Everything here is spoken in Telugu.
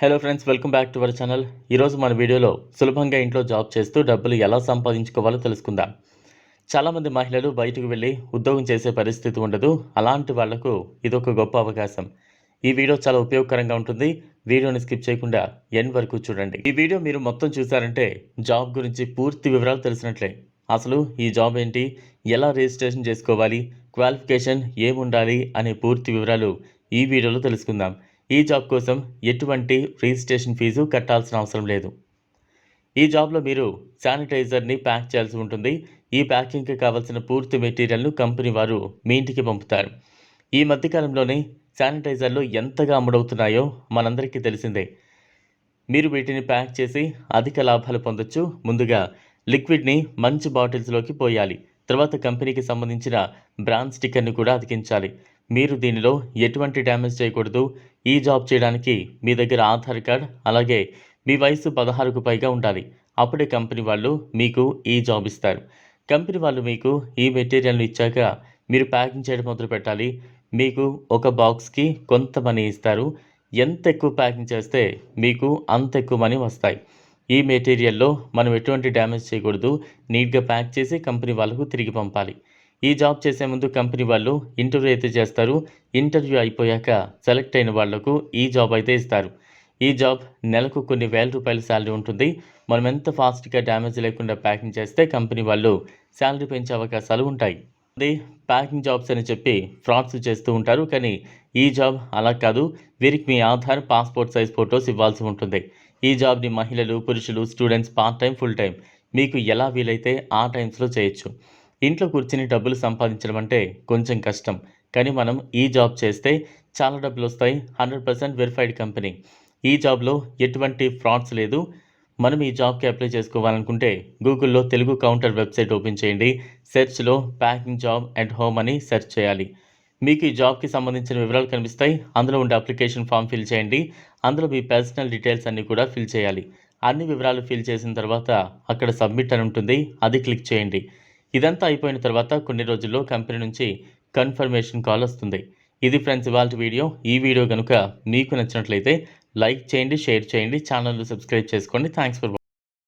Hello friends welcome back to our channel ఈరోజు మన వీడియోలో సులభంగా ఇంట్లో జాబ్ చేస్తూ డబ్బులు ఎలా సంపాదించుకోవాలో తెలుసుకుందాం. చాలామంది మహిళలు బయటకు వెళ్ళి ఉద్యోగం చేసే పరిస్థితి ఉండదు. అలాంటి వాళ్ళకు ఇదొక గొప్ప అవకాశం. ఈ వీడియో చాలా ఉపయోగకరంగా ఉంటుంది. వీడియోని స్కిప్ చేయకుండా ఎన్ వరకు చూడండి. ఈ వీడియో మీరు మొత్తం చూసారంటే జాబ్ గురించి పూర్తి వివరాలు తెలిసినట్లే. అసలు ఈ జాబ్ ఏంటి? ఎలా రిజిస్ట్రేషన్ చేసుకోవాలి? క్వాలిఫికేషన్ ఏముండాలి? అనే పూర్తి వివరాలు ఈ వీడియోలో తెలుసుకుందాం. ఈ జాబ్ కోసం ఎటువంటి రిజిస్ట్రేషన్ ఫీజు కట్టాల్సిన అవసరం లేదు. ఈ జాబ్లో మీరు శానిటైజర్ని ప్యాక్ చేయాల్సి ఉంటుంది. ఈ ప్యాకింగ్కి కావాల్సిన పూర్తి మెటీరియల్ను కంపెనీ వారు మీ ఇంటికి పంపుతారు. ఈ మధ్యకాలంలోనే శానిటైజర్లు ఎంతగా అమ్ముడవుతున్నాయో మనందరికీ తెలిసిందే. మీరు వీటిని ప్యాక్ చేసి అధిక లాభాలు పొందొచ్చు. ముందుగా లిక్విడ్ని మంచి బాటిల్స్లోకి పోయాలి. తర్వాత కంపెనీకి సంబంధించిన బ్రాండ్ స్టిక్కర్ని కూడా అతికించాలి. మీరు దీనిలో ఎటువంటి డ్యామేజ్ చేయకూడదు. ఈ జాబ్ చేయడానికి మీ దగ్గర ఆధార్ కార్డ్ అలాగే మీ వయసు పదహారుకు పైగా ఉండాలి. అప్పుడే కంపెనీ వాళ్ళు మీకు ఈ జాబ్ ఇస్తారు. కంపెనీ వాళ్ళు మీకు ఈ మెటీరియల్ని ఇచ్చాక మీరు ప్యాకింగ్ చేయడం మొదలు పెట్టాలి. మీకు ఒక బాక్స్కి కొంత మనీ ఇస్తారు. ఎంత ఎక్కువ ప్యాకింగ్ చేస్తే మీకు అంత ఎక్కువ మనీ వస్తాయి. ఈ మెటీరియల్లో మనం ఎటువంటి డ్యామేజ్ చేయకూడదు. నీట్గా ప్యాక్ చేసి కంపెనీ వాళ్ళకు తిరిగి పంపాలి. ఈ జాబ్ చేసే ముందు కంపెనీ వాళ్ళు ఇంటర్వ్యూ అయితే చేస్తారు. ఇంటర్వ్యూ అయిపోయాక సెలెక్ట్ అయిన వాళ్ళకు ఈ జాబ్ అయితే ఇస్తారు. ఈ జాబ్ నెలకు కొన్ని వేల రూపాయల శాలరీ ఉంటుంది. మనం ఎంత ఫాస్ట్గా డ్యామేజ్ లేకుండా ప్యాకింగ్ చేస్తే కంపెనీ వాళ్ళు శాలరీ పెంచే అవకాశాలు ఉంటాయి. అదే ప్యాకింగ్ జాబ్స్ అని చెప్పి ఫ్రాడ్స్ చేస్తూ ఉంటారు. కానీ ఈ జాబ్ అలా కాదు. వీరికి మీ ఆధార్ పాస్పోర్ట్ సైజ్ ఫొటోస్ ఇవ్వాల్సి ఉంటుంది. ఈ జాబ్ని మహిళలు పురుషులు students part time full time మీకు ఎలా వీలైతే ఆ టైమ్స్లో చేయొచ్చు. ఇంట్లో కూర్చుని డబ్బులు సంపాదించడం అంటే కొంచెం కష్టం. కానీ మనం ఈ జాబ్ చేస్తే చాలా డబ్బులు వస్తాయి హండ్రెడ్ పర్సెంట్ వెరిఫైడ్ కంపెనీ. ఈ జాబ్లో ఎటువంటి ఫ్రాడ్స్ లేదు. మనం ఈ జాబ్కి అప్లై చేసుకోవాలనుకుంటే గూగుల్లో తెలుగు కౌంటర్ వెబ్సైట్ ఓపెన్ చేయండి. సెర్చ్లో ప్యాకింగ్ జాబ్ అండ్ హోమ్ అని సెర్చ్ చేయాలి. మీకు ఈ జాబ్కి సంబంధించిన వివరాలు కనిపిస్తాయి. అందులో ఉండే అప్లికేషన్ ఫామ్ ఫిల్ చేయండి. అందులో మీ పర్సనల్ డీటెయిల్స్ అన్నీ కూడా ఫిల్ చేయాలి. అన్ని వివరాలు ఫిల్ చేసిన తర్వాత అక్కడ సబ్మిట్ అని ఉంటుంది. అది క్లిక్ చేయండి. ఇదంతా అయిపోయిన తర్వాత కొన్ని రోజుల్లో కంపెనీ నుంచి కన్ఫర్మేషన్ కాల్ వస్తుంది. ఇది ఫ్రెండ్స్ ఇవాళ వీడియో. ఈ వీడియో కనుక మీకు నచ్చినట్లయితే లైక్ చేయండి షేర్ చేయండి ఛానల్ సబ్స్క్రైబ్ చేసుకోండి. Thanks for